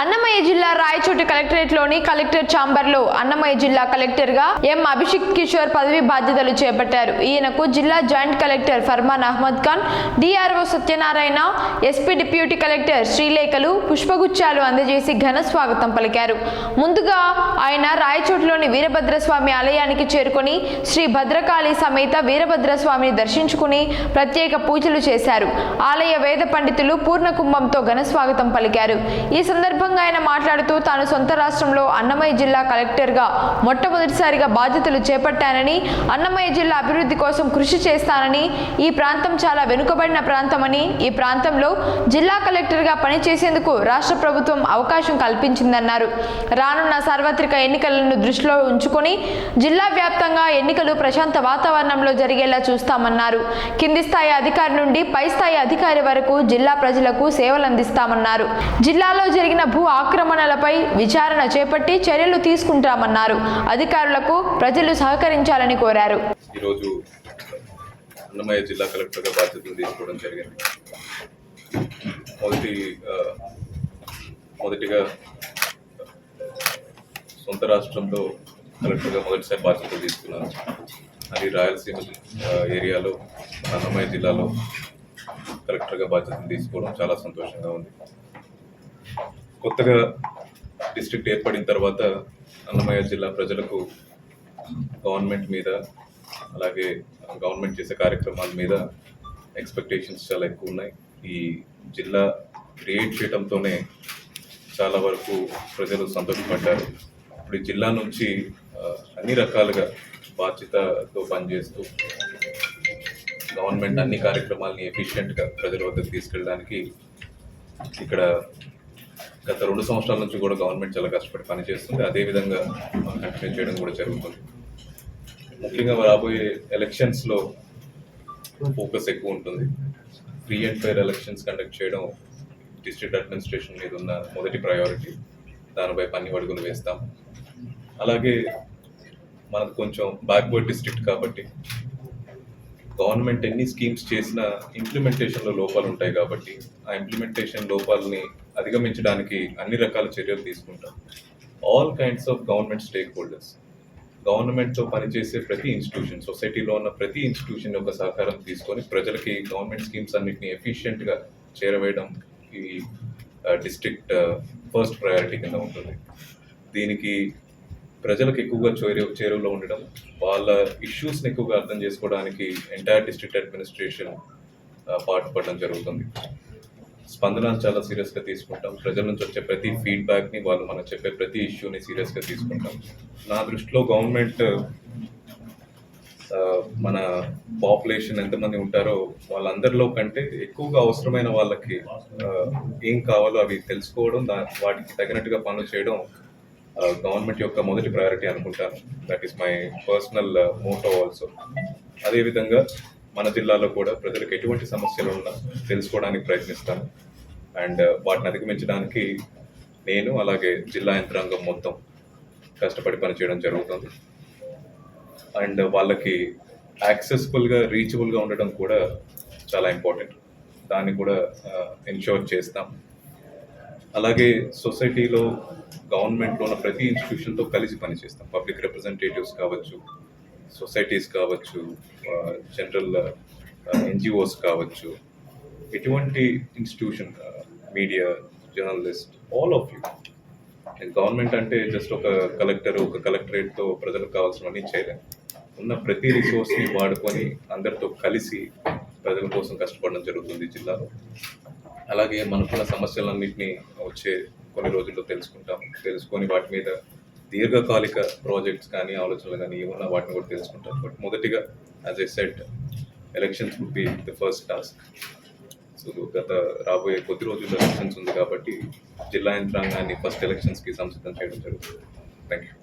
అన్నమయ్య జిల్లా రాయచోటి కలెక్టరేట్లోని కలెక్టర్ ఛాంబర్లో అన్నమయ్య జిల్లా కలెక్టర్గా ఎం అభిషేక్ కిషోర్ పదవి బాధ్యతలు చేపట్టారు. ఈయనకు జిల్లా joint collector Farman Ahmed Khan DRO Satyanarayana SP deputy collector శ్రీలేఖలు పుష్పగుచ్చాలు అందజేసి ఘన స్వాగతం పలికారు. ముందుగా ఆయన రాయచోటిలోని వీరభద్రస్వామి ఆలయానికి చేరుకొని శ్రీ భద్రకాళి సమేత వీరభద్రస్వామిని దర్శించుకుని ప్రత్యేక పూజలు చేశారు. ఆలయ వేద పండితులు పూర్ణ కుంభంతో ఘన స్వాగతం పలికారు. ఈ సందర్భంగా ఆయన మాట్లాడుతూ తాను సొంత రాష్ట్రంలో అన్నమయ్య జిల్లా కలెక్టర్గా మొట్టమొదటిసారిగా బాధ్యతలు చేపట్టానని అన్నమయ్య జిల్లా అభివృద్ధి కోసం కృషి చేస్తానని ఈ ప్రాంతం చాలా వెనుకబడిన ప్రాంతమని ఈ ప్రాంతంలో జిల్లా కలెక్టర్గా పనిచేసేందుకు రాష్ట్ర ప్రభుత్వం అవకాశం కల్పించిందన్నారు. రానున్న సార్వత్రిక ఎన్నికలను దృష్టిలో ఉంచుకొని జిల్లా వ్యాప్తంగా ఎన్నికలు ప్రశాంత వాతావరణంలో జరిగేలా చూస్తామన్నారు. కింది స్థాయి అధికారి నుండి పై స్థాయి అధికారి వరకు జిల్లా ప్రజలకు సేవలందిస్తామన్నారు. జిల్లాలో జరిగిన భూ ఆక్రమణలపై విచారణ చేపట్టి చర్యలు తీసుకుంటామన్నారు. అధికారులకు ప్రజలు సహకరించాలని కోరారు. ఈరోజు అన్నమయ్య జిల్లా కలెక్టర్గా బాధ్యతలు తీసుకోవడం జరిగింది. మొదటి మొదటిగా సొంత రాష్ట్రంలో కలెక్టర్గా మొదటిసారి బాధ్యతలు తీసుకున్నాను అది రాయలసీమ ఏరియాలో అన్నమయ్య జిల్లాలో కలెక్టర్గా బాధ్యతలు తీసుకోవడం చాలా సంతోషంగా ఉంది. కొత్తగా డిస్ట్రిక్ట్ ఏర్పడిన తర్వాత అన్నమయ్య జిల్లా ప్రజలకు గవర్నమెంట్ మీద అలాగే గవర్నమెంట్ చేసే కార్యక్రమాల మీద ఎక్స్పెక్టేషన్స్ చాలా ఎక్కువ ఉన్నాయి. ఈ జిల్లా క్రియేట్ చేయడంతోనే చాలా వరకు ప్రజలు సంతోషపడ్డారు. ఇప్పుడు ఈ జిల్లా నుంచి అన్ని రకాలుగా బాధ్యతతో పనిచేస్తూ గవర్నమెంట్ అన్ని కార్యక్రమాలని ఎఫిషియెంట్గా ప్రజల వద్దకు తీసుకెళ్ళడానికి ఇక్కడ గత రెండు సంవత్సరాల నుంచి కూడా గవర్నమెంట్ చాలా కష్టపడి పనిచేస్తుంది. అదేవిధంగా కంటిన్యూ చేయడం కూడా జరుగుతుంది. ముఖ్యంగా రాబోయే ఎలక్షన్స్లో ఫోకస్ ఎక్కువ ఉంటుంది. Free and fire elections conduct చేయడం డిస్ట్రిక్ట్ అడ్మినిస్ట్రేషన్ మీద ఉన్న మొదటి ప్రయారిటీ దానిపై పని అడుగులు వేస్తాం. అలాగే మనకు కొంచెం బ్యాక్వర్డ్ డిస్ట్రిక్ట్ కాబట్టి గవర్నమెంట్ ఎన్ని స్కీమ్స్ చేసినా ఇంప్లిమెంటేషన్లో లోపాలు ఉంటాయి కాబట్టి ఆ ఇంప్లిమెంటేషన్ లోపాలని అధిగమించడానికి అన్ని రకాల చర్యలు తీసుకుంటాం. All kinds of government stakeholders గవర్నమెంట్తో పనిచేసే ప్రతి ఇన్స్టిట్యూషన్ సొసైటీలో ఉన్న ప్రతి ఇన్స్టిట్యూషన్ యొక్క సహకారం తీసుకొని ప్రజలకి గవర్నమెంట్ స్కీమ్స్ అన్నిటిని ఎఫిషియెంట్గా చేరవేయడం ఈ డిస్ట్రిక్ట్ ఫస్ట్ ప్రయారిటీ కింద ఉంటుంది. దీనికి ప్రజలకు ఎక్కువగా చేరు చేరువలో ఉండడం వాళ్ళ ఇష్యూస్ని ఎక్కువగా అర్థం చేసుకోవడానికి ఎంటైర్ డిస్ట్రిక్ట్ అడ్మినిస్ట్రేషన్ పాటుపడడం జరుగుతుంది. స్పందన చాలా సీరియస్గా తీసుకుంటాం. ప్రజల నుంచి వచ్చే ప్రతి ఫీడ్బ్యాక్ని వాళ్ళు మనం చెప్పే ప్రతి ఇష్యూని సీరియస్గా తీసుకుంటాం. నా దృష్టిలో గవర్నమెంట్ మన పాపులేషన్ ఎంతమంది ఉంటారో వాళ్ళందరిలో కంటే ఎక్కువగా అవసరమైన వాళ్ళకి ఏం కావాలో అవి తెలుసుకోవడం దా వాటికి తగినట్టుగా పనులు చేయడం గవర్నమెంట్ యొక్క మొదటి ప్రయారిటీ అనుకుంటాను. That is my personal motto also అదేవిధంగా మన జిల్లాలో కూడా ప్రజలకు ఎటువంటి సమస్యలు ఉన్నా తెలుసుకోవడానికి ప్రయత్నిస్తాను. అండ్ uh, వాటిని అధిగమించడానికి నేను అలాగే జిల్లా యంత్రాంగం మొత్తం కష్టపడి పనిచేయడం జరుగుతుంది. అండ్ uh, వాళ్ళకి యాక్సెసిబుల్గా రీచబుల్గా ఉండడం కూడా చాలా ఇంపార్టెంట్ దాన్ని కూడా uh, ఎన్షోర్ చేస్తాం. అలాగే సొసైటీలో గవర్నమెంట్లో ఉన్న ప్రతి ఇన్స్టిట్యూషన్తో కలిసి పనిచేస్తాం. పబ్లిక్ రిప్రజెంటేటివ్స్ కావచ్చు సొసైటీస్ కావచ్చు జనరల్ ఎన్జిఓస్ కావచ్చు ఎటువంటి institution media journalist all of you. Government అంటే జస్ట్ ఒక కలెక్టర్ ఒక కలెక్టరేట్తో ప్రజలకు కావాల్సినవన్నీ చేయలేము ఉన్న ప్రతి రిసోర్స్ని వాడుకొని అందరితో కలిసి ప్రజల కోసం కష్టపడడం జరుగుతుంది జిల్లాలో. అలాగే మనకున్న సమస్యలన్నింటినీ వచ్చే కొన్ని రోజుల్లో తెలుసుకుంటాం. తెలుసుకొని వాటి మీద దీర్ఘకాలిక ప్రాజెక్ట్స్ కానీ ఆలోచనలు కానీ ఏమన్నా వాటిని కూడా తెలుసుకుంటాం. బట్ మొదటిగా as a set elections would be the first task so గత రాబోయే కొద్ది రోజుల్లో ఎలక్షన్స్ ఉంది కాబట్టి జిల్లా యంత్రాంగాన్ని ఫస్ట్ ఎలక్షన్స్కి సంసిద్ధం చేయడం జరుగుతుంది. Thank you